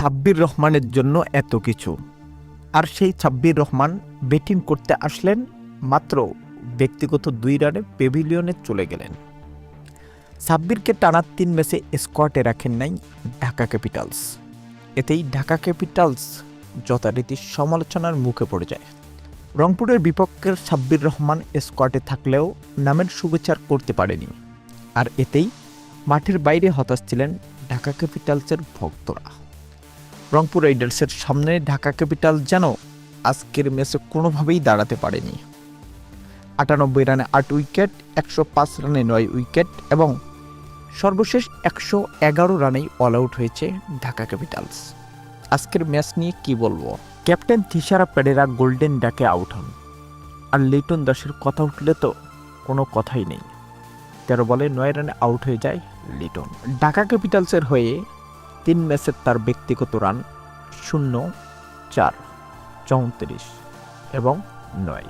সাব্বির রহমানের জন্য এত কিছু। আর সেই সাব্বির রহমান ব্যাটিং করতে আসলেন মাত্র ব্যক্তিগত দুই রানে পেভিলিয়নে চলে গেলেন। সাব্বিরকে টানা তিন ম্যাচে স্কোয়াডে রাখেন নাই ঢাকা ক্যাপিটালস। এতেই ঢাকা ক্যাপিটালস যথারীতি সমালোচনার মুখে পড়ে যায়। রংপুরের বিপক্ষের সাব্বির রহমান স্কোয়াডে থাকলেও নামের শুভেচ্ছার করতে পারেনি। আর এতেই মাঠের বাইরে হতাশ ছিলেন ঢাকা ক্যাপিটালসের ভক্তরা। রংপুর রাইডার্সের সামনে ঢাকা ক্যাপিটাল যেন আজকের ম্যাচে কোনোভাবেই দাঁড়াতে পারেনি। আটানব্বই রানে আট উইকেট, একশো পাঁচ রানে নয় উইকেট এবং সর্বশেষ একশো এগারো রানেই অল আউট হয়েছে ঢাকা ক্যাপিটালস। আজকের ম্যাচ নিয়ে কি বলব? ক্যাপ্টেন থিসারা প্যাডেরা গোল্ডেন ডাকে আউট হন। আর লিটন দাসের কথা উঠলে তো কোনো কথাই নেই। তেরো বলে নয় রানে আউট হয়ে যায় লিটন। ঢাকা ক্যাপিটালসের হয়ে তিন ম্যাচে তার ব্যক্তিগত রান শূন্য চার চৌত্রিশ এবং নয়।